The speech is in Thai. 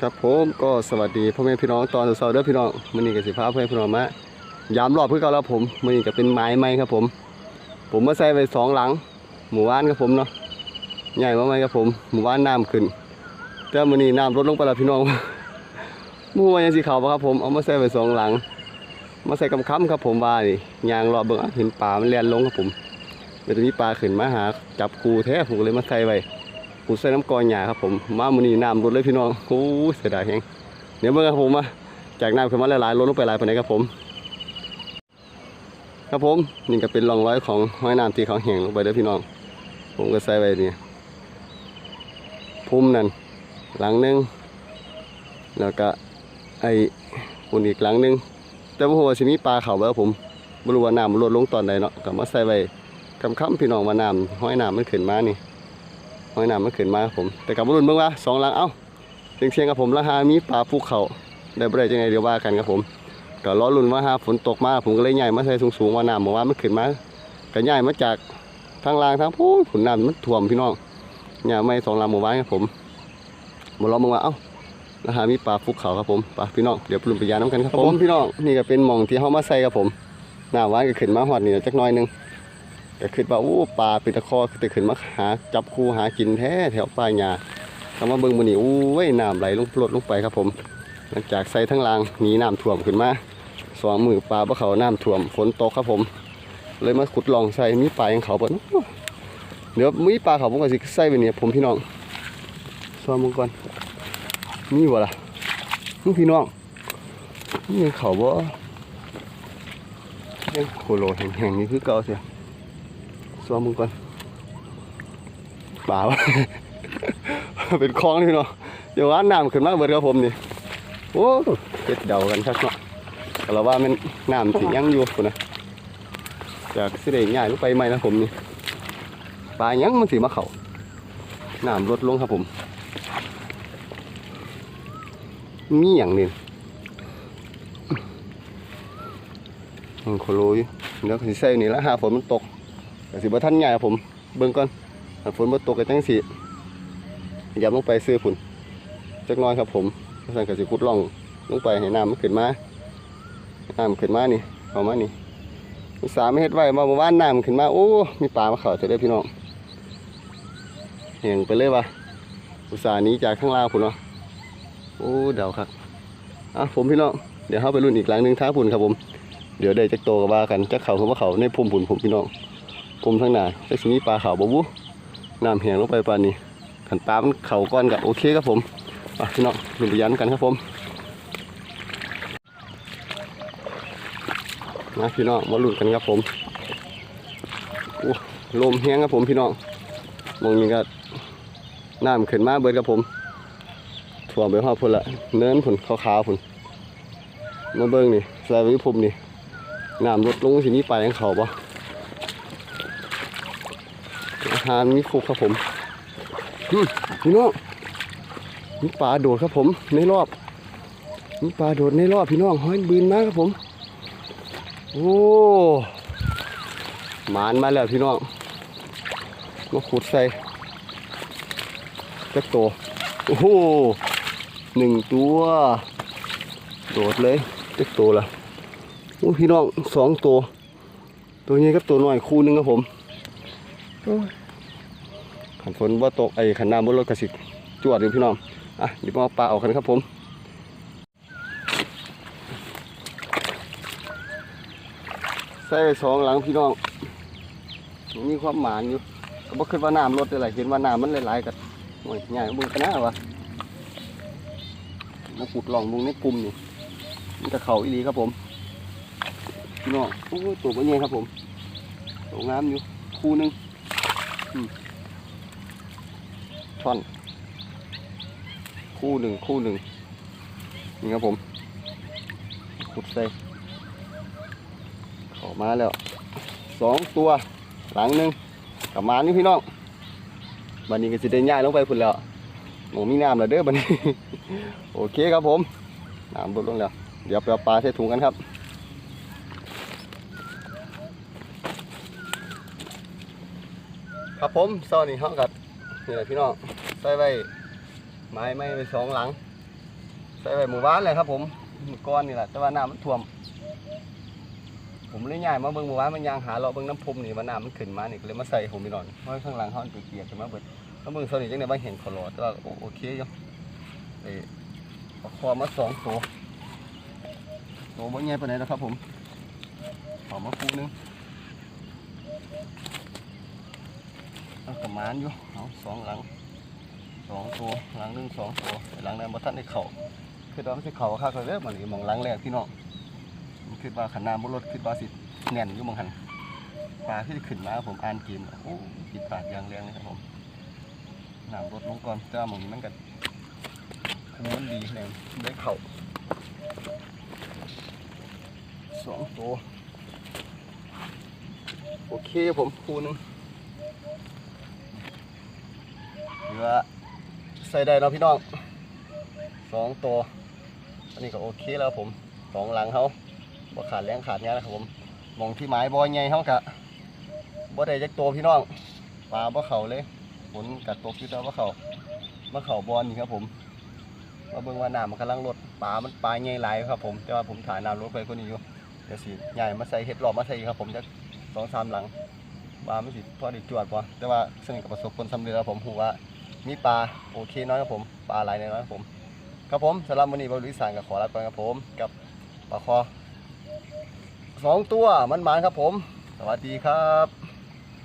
ครับผมก็สวัสดีพ่อแม่พี่น้องตอนเช้าๆเด้อพี่น้องมื้อนี้ก็สิพาเพื่อนพี่น้องมายามรอบเพื่อเก่าแล้วผมมื้อนี้ก็เป็นไม้ไม้ครับผม ผมมาใส่ไว้สองหลัง หมู่บ้านครับผมเนาะใหญ่มากไหมครับผมหมู่บ้านน้ำขึ้น แต่มื้อนี้น้ำลดลงไปแล้วพี่น้องมู่ว่ายังสิเข้าบ่ครับผมเอามาใส่ไว้สองหลัง มาใส่กำค้ำครับผมว่านี่ยางรอบเบิ่งอะเห็นปลามันแลนลงครับผมเดี๋ยวจะมีปลาขึ้นมาหาจับกูแท้ผมเลยมาใส่ไว้ ปูใส่น้ำกอยหยาครับผมมามือนี้น้ำลดเลยพี่น้องโอ้เสียดายแฮงเดี๋ยวเมื่อครับผมมาจากน้ำขึ้นมาหลายๆลดลงไปหลายปานไหนครับผม ครับผมนี่ก็เป็นรองร้อยของห้อยน้ำที่เขาแห้งลงไปเด้อพี่น้อง ผมก็ใส่ไว้นี่พุ่มนั่นหลังนึงแล้วก็ไอ้ปุ่นอีกหลังนึงแต่ว่าหัวาสิมีปลาเขาบ่ครับผมบรู้ว่าน้ำมันลดลงตอนใดเนาะก็มาใส่ไว้คำๆพี่น้องว่าน้ำห้อยน้ำมันขึ้นมานี่ หอยน้ำมันขึ้นมาครับผม แต่กับรุ่นเบิ่งว่าสองหลังเอ้าเชียงเชียงๆกับผมราคามีปลาภูเขาได้บ่ได้จังไงเดี๋ยวว่ากันครับผมก็รอรุ่นว่าหาฝนตกมาผมก็เลยย้ายมาใส่สูงๆว่าน้ำเมื่อวานมันขึ้นมาก็ย้ายมาจากทางล่างทางพูนผุนน้ำมันท่วมพี่น้องย้ายมาสองหลังเมื่อวานครับผมมาลองเบิ่งว่าเอ้าราคามีปลาภูเขาครับผมปลาพี่น้องเดี๋ยวปลุ่นไปยาน้ำกันครับผมพี่น้องนี่ก็เป็นหม่องที่เฮามาใส่ครับผมน้ำหวานก็ขึ้นมาฮอดนี่จักหน่อยหนึง ก็คิดว่าโอ้ปลาเป็นตะคอคือแต่ขึ้นมาหาจับคูหากินแท้แถวป่าหญ้าคำว่าเบิ่งมื้อนี้โอ้ยน้ำไหลลงพลดลงไปครับผม หลังจากใส่ทั้งรางหนีน้ำท่วมขึ้นมาสองมือปลาบ่เขาน้ำท่วมฝนตกครับผม เลยมาขุดลองใส่มีปลาอย่างเขาบ่เนเดี๋ยวมีปลาเขาผมก็สิใส่ไปเนี่ยผมพี่น้องซ้อมมึงก่อนมีบ่ล่ะมึงพี่น้องนี่เขาบ่ยังโคโลแห้งๆนี่คือเก่าเสีย ซ้อมมึงก่อนป่าวเป็นคลองนี่เนาะเดี๋ยวว่าน้ำขึ้นมาเบิดครับผมนี่โอ้เจ็ดเดากันครับเนาะแต่เราว่ามันน้ำสิยังอยู่คนนะจากสิได้ง่ายลงไปไหมนะผมนี่ปลายังมันสิมาเขาน้ำลดลงครับผม มีอย่างหนึ่งมันโคโลยู่เดี๋ยวก็สิใส่นี่ละหาฝนมันตก ก็สิบ่ทันใหญ่ครับผมเบิ่งก่อนฝนบ่ตกก็จังสิอย่าลงไปซื้อฝุ่นจักหน้อยครับผมเพราะฉะนั้นก็สิขุดร่องลงไปให้น้ำมันขึ้นมาน้ำขึ้นมานี่เข้ามานี่อุตส่าห์ไม่เฮ็ดไว้มาเมื่อวานน้ำขึ้นมาโอ้มีปลามาเข้าเถอะเด้อพี่น้องแห้งไปเลยว่ะอุตส่าห์นี้จากข้างล่างพุ่นเนาะโอ้เดาครับอะผมพี่น้องเดี๋ยวเฮาไปรุ่นอีกหลังหนึงท้าพุ่นครับผมเดี๋ยวได้จักโตก็ว่ากันจักเข่าคือว่าเขาในพุ่มพุ่นผมพี่น้อง ผมทั้งหน้าแต่สิมีปลาขาวบ่บุน้ำแห้งลงไปปลานนี้ขันปลามันเข่าก้อนกับโอเคครับผมพี่น้องลุ้นไปยันกันครับผมนะพี่น้องมาลุ้นกันครับผมโอ้ลมแห้งครับผมพี่น้องมองนี้ก็น้ำขึ้นมาเบิดครับผมถ่วมไปหอดพุ่นละเนินพุ่นขาวๆพุ่นมาเบิ่งนี่ใส่ไว้ผมนี่น้ำลดลงสิมีปลายังเขาบ่อา หารมีฟุกครับผมพี่น้องมีปลาโดดครับผม ในรอบมีปลาโดดในรอบพี่น้องห้อยบืนมาครับผม โอ้หมานมาแล้วพี่น้องมาขุดใส่จักตัวโอ้โหหนึ่งตัว โดดเลยจักตัวละโอ้พี่น้องสองตัว ตัวนี้กับตัวหน้อยคู่หนึงครับผม ขันฝนว่าตกไอ้ขันน้ำบนรถกระสิจวดอยู่พี่น้องอะเดี๋ยวมาเอาปลาออกกันครับผมใส่สองหลังพี่น้องมีความหมานอยู่ก็บ่คิดว่าน้ำลดอะไรเห็นว่าน้ำมันหลายๆกันโอ้ยใหญ่บุ้งกันน้าวะมาขุดลองบุ้งในปุ่มนี่มันจะเข่าอีหลีครับผมพี่น้องโอ้ยตัวเป็นไงครับผมตัวงามอยู่คู่หนึง ช่อน คู่หนึ่งคู่หนึ่งนี่ครับผม ขุดใส่ข้ามาแล้วสองตัวหลังหนึ่งกลับมานี่พี่น้องบันนี้ก็สิได้ย่ายลงไปพุ่นแล้วหมูมีน้ำแล้วเด้อบันนี้ โอเคครับผมน้ำลดลงแล้ว เดี๋ยวไปเอาปลาใส่ถุงกันครับครับผมซอนี่ห้องกับ นี่แหละพี่น้องใส่ไว้ไม้ไม้ไปสองหลัง ใส่ไว้หมู่บ้านเลยครับ ผมหมู่ก้อนนี่แหละแต่ว่าน้ำมันท่วม ผมเลยย้ายมาเบิ่งหมู่บ้านมันยางหาเราะเบิ่งน้ำพุมนี่มันน้ำมันขึ้นมานี่ก็เลยมาใส่ผมไปนอนเพราะข้างหลังเขามันเปียกๆขึ้นมาเบิดแล้วเบิ่งโซนนี้จังได๋บ่เห็นขอรอแต่ว่าโอโอเคอยู่เอ้เอาคอมาสองตัวตัวบ่ใหญ่ปานใดแล้วครับ ผมเอมาคู่หนึง เอากระมานอยู่เอาสองหลังสองตัวหลังหนึ่งสองตัวหลังนั้นบ่ทันได้เข้าคือว่ามันสิเข้าคักเลยเด้อมันนี่หมองหลังแรกพี่น้องผมคิดว่าขันน้ำบนรถคิดว่าสิแน่นอยู่บางหันปลาที่ขึ้นมาผมอ่านเกมแล้วโอ้ผิดพลาดอย่างแรงเลยครับผมน้ำลดลงก่อนแต่ว่าหมองนี้มันก็คุมมันดีแรงได้เข่าสองตัวโอเคผมคูนึง เหลือใส่ได้แล้วพี่น้องสองตัว อันนี้ก็โอเคแล้วผมสองหลังเขาบ่ขาดแรงขาดเนี้ยนะครับผมมองที่หมายบ่อใหญ่เฮากะบ่ได้จักตัวพี่น้องปลาบ่เข้าเลยฝนกัดตกอยู่แต่ว่เข้ามาเข้าบ่อนี่ครับผมมาเบิ่งว่าน้ำมันกำลังลดปลามันปลาใหญ่หลายครับ ผมแต่ว่าผมถ่ายน้ำลดไปคนนี้อยู่เดี๋ยวสิใหญ่มาใส่เห็ดรอบมาใส่ครับผมจักสองสามหลังปลาไม่สิพอด้จวดบ่แต่ว่าซึ่งกับประสบผลสำเร็จแล้วผมหูว่า มีปลาโอเคน้อยครับผมปลาหลายน้อยครับผมครับผมสำหรับวันนี้บริษัทก็ขอลาไปก่อนครับผมกับปลาคอสองตัวมันหมานครับผม สวัสดีครับ